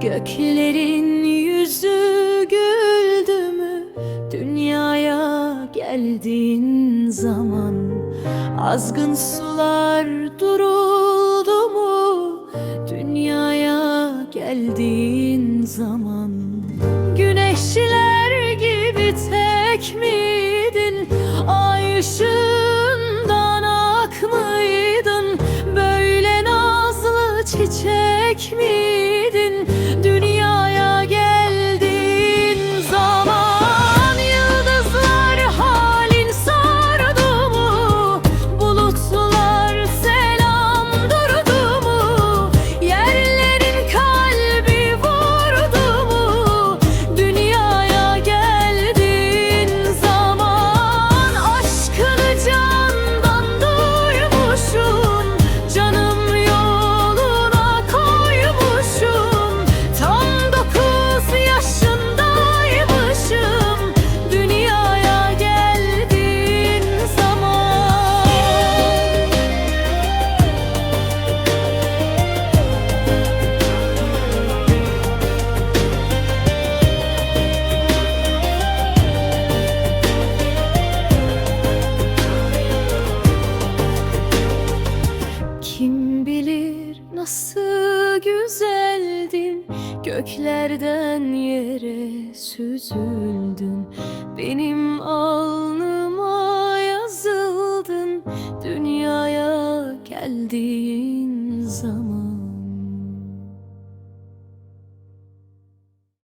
Göklerin yüzü güldü mü? Dünyaya geldiğin zaman Azgın sular duruldu mu? Dünyaya geldiğin zaman Güneşler gibi tek miydin? Ay ışığından Böyle nazlı çiçek miydin nasıl güzeldin Göklerden yere süzüldün. Benim alnıma yazıldın Dünyaya zaman